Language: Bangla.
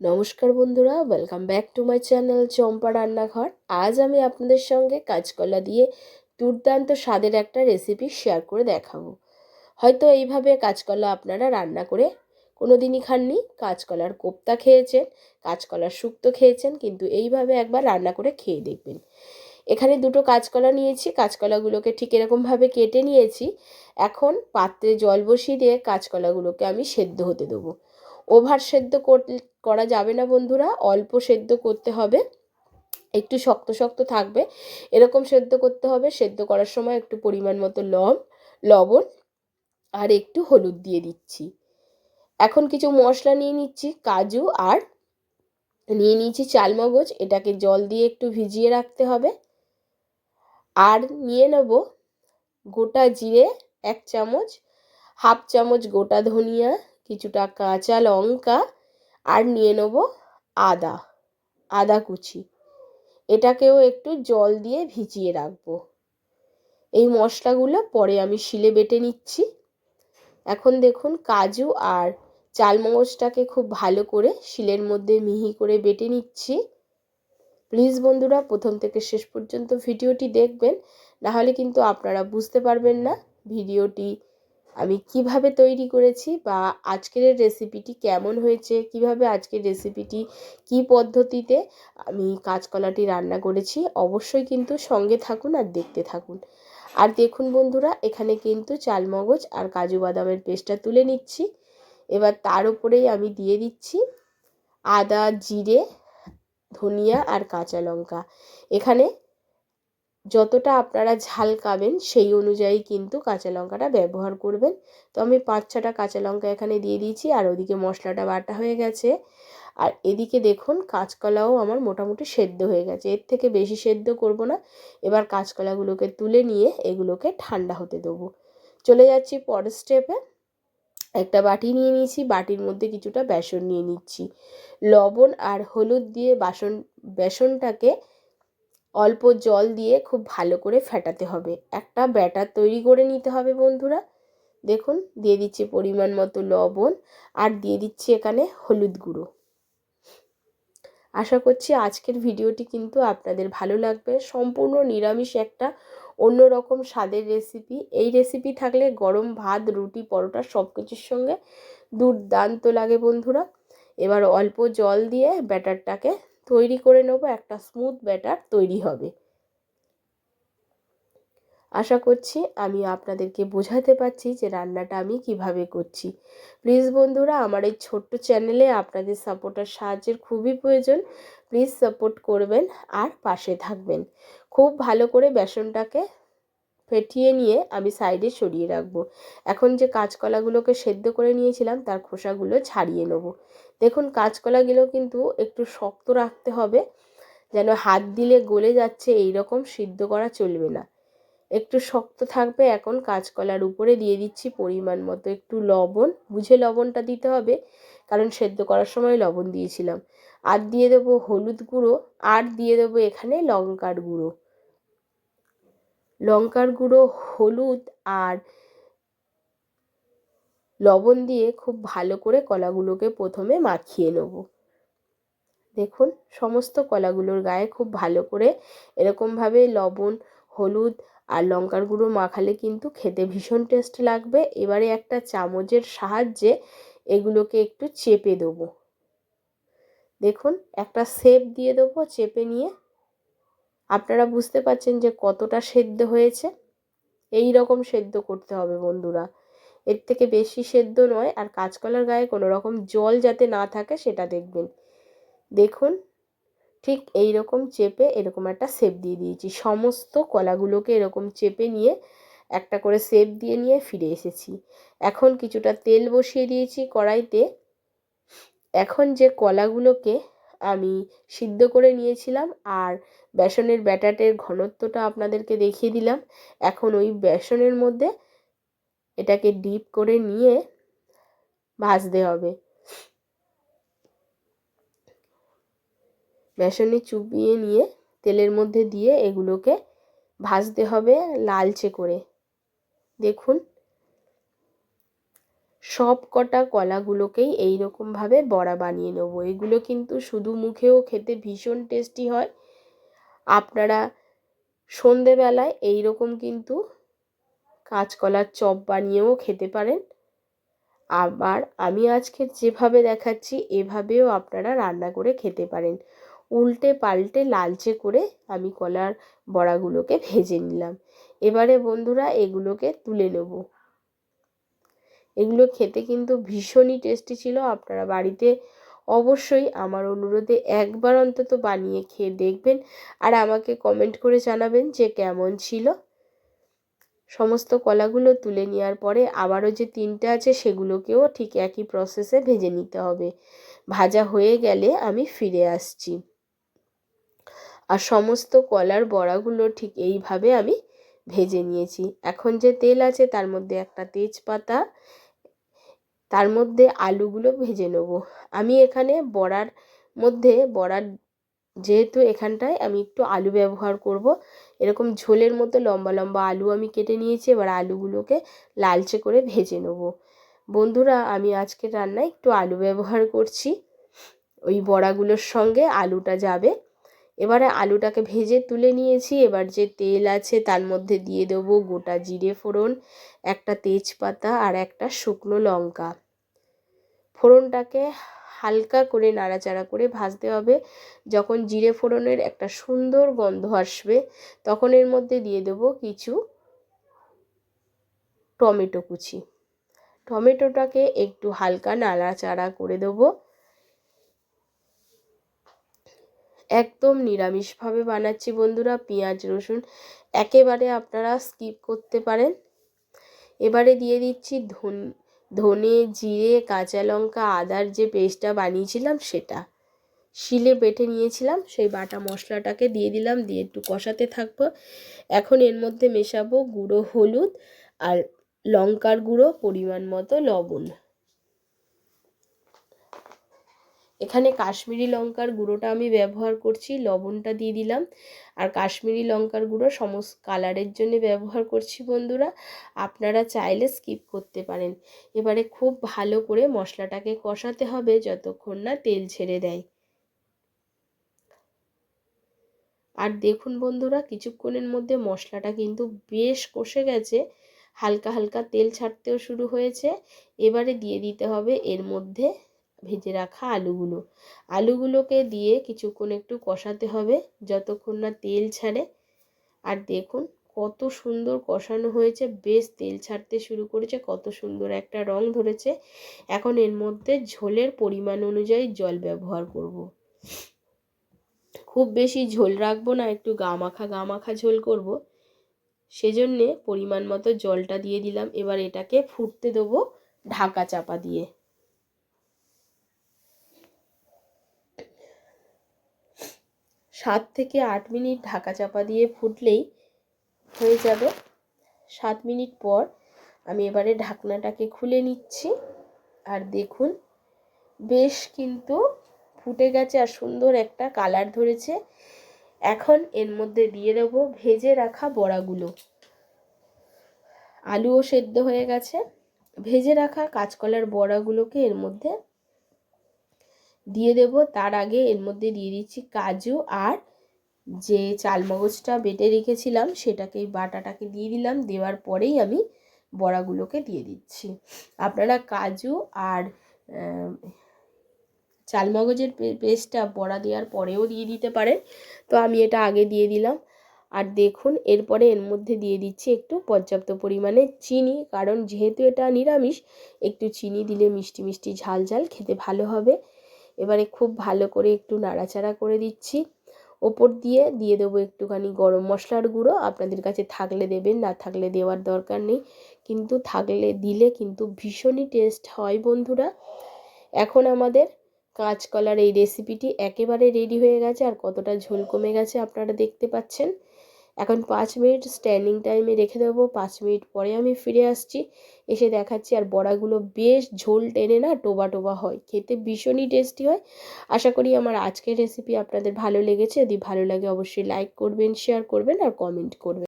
নমস্কার বন্ধুরা welcome back to my channel Champa রান্নাঘর। আজ আমি আপনাদের সঙ্গে কাঁচকলা দিয়ে দুর্দান্ত স্বাদের একটা রেসিপি শেয়ার করে দেখাবো। হয়তো এইভাবে কাঁচকলা আপনারা রান্না করে কোনো দিনই খাননি, কাঁচকলার কোপ্তা খেয়েছেন, কাঁচকলার শুক্তো খেয়েছেন, কিন্তু এইভাবে একবার রান্না করে খেয়ে দেখবেন। এখানে দুটো কাঁচকলা নিয়েছি, কাঁচকলাগুলোকে ঠিক এরকমভাবে কেটে নিয়েছি। এখন পাত্রে জল বসিয়ে দিয়ে কাঁচকলাগুলোকে আমি সেদ্ধ হতে দেবো। ওভার সেদ্ধ করা যাবে না বন্ধুরা, অল্প সেদ্ধ করতে হবে। একটু শক্ত শক্ত থাকবে। এরকম সেদ্ধ করতে হবে, সেদ্ধ করার সময় একটু পরিমাণ মতো লব লবণ আর একটু হলুদ দিয়ে দিচ্ছি। এখন কিছু মশলা নিয়ে নিচ্ছি, কাজু আর নিয়ে নিয়েছি চালমগজ। এটাকে জল দিয়ে একটু ভিজিয়ে রাখতে হবে। আর নিয়ে নেব গোটা জিরে এক চামচ, হাফ চামচ গোটা ধনিয়া কিছুটা কাঁচা লঙ্কা, আর নিয়ে নেব আদা আদা কুচি। এটাকেও একটু জল দিয়ে ভিজিয়ে রাখব। এই মশলাগুলো পরে আমি শিলে বেটে নিচ্ছি। এখন দেখুন কাজু আর চালমগজটাকে খুব ভালো করে শিলের মধ্যে মিহি করে বেটে নিচ্ছি। প্লিজ বন্ধুরা, প্রথম থেকে শেষ পর্যন্ত ভিডিওটি দেখবেন, নাহলে কিন্তু আপনারা বুঝতে পারবেন না ভিডিওটি আমি কীভাবে তৈরি করেছি বা আজকের রেসিপিটি কেমন হয়েছে, কীভাবে আজকের রেসিপিটি কি পদ্ধতিতে আমি কাঁচকলাটি রান্না করেছি, অবশ্যই কিন্তু সঙ্গে থাকুন আর দেখতে থাকুন। আর দেখুন বন্ধুরা, এখানে কিন্তু চালমগজ আর কাজু বাদামের পেস্টটা তুলে নিচ্ছি। এবার তার উপরেই আমি দিয়ে দিচ্ছি আদা, জিরে, ধনিয়া আর কাঁচা লঙ্কা। এখানে যতটা আপনারা ঝাল খাবেন, সেই অনুযায়ী কিন্তু কাঁচা লঙ্কাটা ব্যবহার করবেন। তো আমি পাঁচ ছটা কাঁচা লঙ্কা এখানে দিয়ে দিয়েছি, আর ওদিকে মশলাটা বাটা হয়ে গেছে। আর এদিকে দেখুন, কাঁচকলাও আমার মোটামুটি সেদ্ধ হয়ে গেছে। এর থেকে বেশি সেদ্ধ করব না। এবার কাঁচকলাগুলোকে তুলে নিয়ে এগুলোকে ঠান্ডা হতে দেবো। চলে যাচ্ছি পরের স্টেপে একটা বাটি নিয়ে নিয়েছি, বাটির মধ্যে কিছুটা বেসন নিয়ে নিচ্ছি। লবণ আর হলুদ দিয়ে বাসন, বেসনটাকে অল্প জল দিয়ে খুব ভালো করে ফেটাতে হবে। একটা ব্যাটার তৈরি করে নিতে হবে বন্ধুরা। দেখুন, দিয়ে দিচ্ছি পরিমাণ মতো লবণ আর দিয়ে দিচ্ছি এখানে হলুদ গুঁড়ো। আশা করছি আজকের ভিডিওটি কিন্তু আপনাদের ভালো লাগবে। সম্পূর্ণ নিরামিষ একটা অন্য রকম স্বাদের রেসিপি। এই রেসিপি থাকলে গরম ভাত, রুটি, পরোটা সব কিছুর সঙ্গে দুর্দান্ত লাগে বন্ধুরা। এবার অল্প জল দিয়ে ব্যাটারটাকে তৈরি করে নেব, একটা স্মুথ ব্যাটার তৈরি হবে। আশা করছি আমি আপনাদেরকে বোঝাতে পারছি যে রান্নাটা আমি কীভাবে করছি। প্লিজ বন্ধুরা, আমার এই ছোট্ট চ্যানেলে আপনাদের সাপোর্ট আর সাহায্যের খুবই প্রয়োজন। প্লিজ সাপোর্ট করবেন আর পাশে থাকবেন। খুব ভালো করে বেসনটাকে ফেটিয়ে নিয়ে আমি সাইডে সরিয়ে রাখব। এখন যে কাঁচকলাগুলোকে সেদ্ধ করে নিয়েছিলাম, তার খোসাগুলো ছাড়িয়ে নেব। দেখুন, কাঁচকলাগুলো কিন্তু একটু শক্ত রাখতে হবে, যেন হাত দিলে গলে যাচ্ছে এই রকম সিদ্ধ করা চলবে না। একটু শক্ত থাকবে এখন, কাঁচকলার উপরে দিয়ে দিচ্ছি পরিমাণ মতো। একটু লবণ, বুঝে লবণটা দিতে হবে, কারণ সেদ্ধ করার সময় লবণ দিয়েছিলাম। আর দিয়ে দেবো হলুদ গুঁড়ো, আর দিয়ে দেবো এখানে লঙ্কার গুঁড়ো। লঙ্কার গুঁড়ো, হলুদ আর লবণ দিয়ে খুব ভালো করে কলাগুলোকে প্রথমে মাখিয়ে নেব। দেখুন, সমস্ত কলাগুলোর গায়ে খুব ভালো করে এরকমভাবে লবণ, হলুদ আর লঙ্কার গুঁড়ো মাখালে কিন্তু খেতে ভীষণ টেস্ট লাগবে। এবারে একটা চামচের সাহায্যে এগুলোকে একটু চেপে দেবো। দেখুন, একটা সেপ দিয়ে দেবো, চেপে নিয়ে আপনারা বুঝতে পারছেন যে কতটা সেদ্ধ হয়েছে? এই রকম সেদ্ধ করতে হবে বন্ধুরা। এর থেকে বেশি সেদ্ধ নয়, আর কাঁচকলার গায়ে কোনো রকম জল যাতে না থাকে সেটা দেখবেন। দেখুন, ঠিক এই রকম চেপে এরকম একটা সেপ দিয়ে দিয়েছি। সমস্ত কলাগুলোকে এরকম চেপে নিয়ে একটা করে সেপ দিয়ে নিয়ে ফিরে এসেছি। এখন কিছুটা তেল বসিয়ে দিয়েছি কড়াইতে। এখন যে কলাগুলোকে আমি সিদ্ধ করে নিয়েছিলাম আর বেসনের ব্যাটাটের ঘনত্বটা আপনাদেরকে দেখিয়ে দিলাম। এখন ওই বেসনের মধ্যে এটাকে ডিপ করে নিয়ে ভাজতে হবে। বেসনে চুপিয়ে নিয়ে তেলের মধ্যে দিয়ে এগুলোকে ভাজতে হবে লালচে করে। দেখুন, সব কটা কলাগুলোকেই এই রকমভাবে বড়া বানিয়ে নেব। এগুলো কিন্তু শুধু মুখেও খেতে ভীষণ টেস্টি হয়। আপনারা সন্ধেবেলায় এই রকম কিন্তু কাঁচকলার চপ বানিয়েও খেতে পারেন। আবার আমি আজকে যেভাবে দেখাচ্ছি, এভাবেও আপনারা রান্না করে খেতে পারেন। উল্টে পাল্টে লালচে করে আমি কলার বড়াগুলোকে ভেজে নিলাম। এবারে বন্ধুরা এগুলোকে তুলে নেব। এগুলো খেতে কিন্তু ভীষণই টেস্টি ছিল। আপনারা বাড়িতে অবশ্যই আমার অনুরোধে একবার অন্তত বানিয়ে খেয়ে দেখবেন আর আমাকে কমেন্ট করে জানাবেন যে কেমন ছিল। সমস্ত কলাগুলো তুলে নেওয়ার পরে আবারও যে তিনটে আছে সেগুলোকেও ঠিক একই প্রসেসে ভেজে নিতে হবে। ভাজা হয়ে গেলে আমি ফিরে আসছি। আর সমস্ত কলার বড়াগুলো ঠিক এইভাবে আমি ভেজে নিয়েছি। এখন যে তেল আছে তার মধ্যে একটা তেজপাতা তার মধ্যে আলুগুলো ভেজে নেব। আমি এখানে বড়ার মধ্যে বড়ার যেহেতু এখানটায় আমি একটু আলু ব্যবহার করব। এরকম ঝোলের মতো লম্বা লম্বা আলু আমি কেটে নিয়েছি, এবার আলুগুলোকে লালচে করে ভেজে নেব। বন্ধুরা, আমি আজকে রান্নায় একটু আলু ব্যবহার করছি। ওই বড়াগুলোর সঙ্গে আলুটা যাবে। এবারে আলুটাকে ভেজে তুলে নিয়েছি। এবার যে তেল আছে তার মধ্যে দিয়ে দেবো গোটা জিরে ফোড়ন, একটা তেজপাতা আর একটা শুকনো লঙ্কা। ফোড়নটাকে হালকা করে নাড়াচাড়া করে ভাজতে হবে। যখন জিরে ফোড়নের একটা সুন্দর গন্ধ আসবে, তখন এর মধ্যে দিয়ে দেব কিছু টমেটো কুচি। টমেটোটাকে একটু হালকা নাড়াচাড়া করে দেবো। একদম নিরামিষভাবে বানাচ্ছি বন্ধুরা পেঁয়াজ, রসুন, একেবারে আপনারা স্কিপ করতে পারেন। এবারে দিয়ে দিচ্ছি ধন ধনে, জিরে, কাঁচা লঙ্কা, আদার যে পেস্টটা বানিয়েছিলাম সেটা। শিলে বেটে নিয়েছিলাম, সেই বাটা মশলাটাকে দিয়ে দিলাম, দিয়ে একটু কষাতে থাকব। এখন এর মধ্যে মেশাবো গুঁড়ো, হলুদ আর লঙ্কার গুঁড়ো পরিমাণ মতো লবণ। এখানে কাশ্মীরি লঙ্কার গুঁড়োটা আমি ব্যবহার করছি, লবণটা দিয়ে দিলাম। আর কাশ্মীরি লঙ্কার গুঁড়ো সমস্ত কালারের জন্য ব্যবহার করছি বন্ধুরা। আপনারা চাইলে স্কিপ করতে পারেন। এবারে খুব ভালো করে মশলাটাকে কষাতে হবে যতক্ষণ না তেল ছেড়ে দেয়। আর দেখুন বন্ধুরা, কিছুক্ষণের মধ্যে মশলাটা কিন্তু বেশ কষে গেছে। হালকা হালকা তেল ছাড়তেও শুরু হয়েছে। এবারে দিয়ে দিতে হবে এর মধ্যে ভেজে রাখা আলুগুলো। আলুগুলোকে দিয়ে কিছুক্ষণ একটু কষাতে হবে, যতক্ষণ না তেল ছাড়ে। আর দেখুন কত সুন্দর কষানো হয়েছে, বেশ তেল ছাড়তে শুরু করেছে, কত সুন্দর একটা রং ধরেছে। এখন এর মধ্যে ঝোলের পরিমাণ অনুযায়ী জল ব্যবহার করব। খুব বেশি ঝোল রাখব না, একটু গা মাখা গা মাখা ঝোল করব। সেজন্যে পরিমাণ মতো জলটা দিয়ে দিলাম। এবার এটাকে ফুটতে দেবো ঢাকা চাপা দিয়ে। সাত থেকে আট মিনিট ঢাকা চাপা দিয়ে ফুটলেই হয়ে যাবে। সাত মিনিট পর আমি এবারে ঢাকনাটাকে খুলে নিচ্ছি আর দেখুন, বেশ কিন্তু ফুটে গেছে আর সুন্দর একটা কালার ধরেছে। এখন এর মধ্যে দিয়ে দেবো ভেজে রাখা বড়াগুলো। আলুও সেদ্ধ হয়ে গেছে। ভেজে রাখা কাঁচকলার বড়াগুলোকে এর মধ্যে দিয়ে দেব। তার আগে এর মধ্যে দিয়ে দিচ্ছি কাজু আর যে চালমগজটা বেটে রেখেছিলাম সেটাকে, বাটাটাকে দিয়ে দিলাম। দেওয়ার পরেই আমি বড়াগুলোকে দিয়ে দিচ্ছি। আপনারা কাজু আর চালমগজের পেস্টটা বড়া দেওয়ার পরেও দিয়ে দিতে পারেন। তো আমি এটা আগে দিয়ে দিলাম। আর দেখুন, এরপরে এর মধ্যে দিয়ে দিচ্ছি একটু পর্যাপ্ত পরিমাণে চিনি। কারণ যেহেতু এটা নিরামিষ, একটু চিনি দিলে মিষ্টি মিষ্টি ঝাল ঝাল খেতে ভালো হবে। এবারে খুব ভালো করে একটু নাড়াচাড়া করে দিচ্ছি। ওপর দিয়ে দিয়ে দেবো একটুখানি গরম মশলার গুঁড়ো। আপনাদের কাছে থাকলে দেবেন, না থাকলে দেওয়ার দরকার নেই। কিন্তু থাকলে দিলে কিন্তু ভীষণই টেস্ট হয় বন্ধুরা। এখন আমাদের কাঁচকলার এই রেসিপিটি একেবারে রেডি হয়ে গেছে। আর কতটা ঝোল কমে গেছে আপনারা দেখতে পাচ্ছেন। এখন পাঁচ মিনিট স্ট্যান্ডিং টাইমে রেখে দেবো। পাঁচ মিনিট পরে আমি ফিরে আসছি। এসে দেখাচ্ছি আর বড়াগুলো বেশ ঝোল টেনে না টোবা টোবা হয়। খেতে ভীষণই টেস্টি হয়। আশা করি আমার আজকের রেসিপি আপনাদের ভালো লেগেছে। যদি ভালো লাগে অবশ্যই লাইক করবেন শেয়ার করবেন আর কমেন্ট করবেন।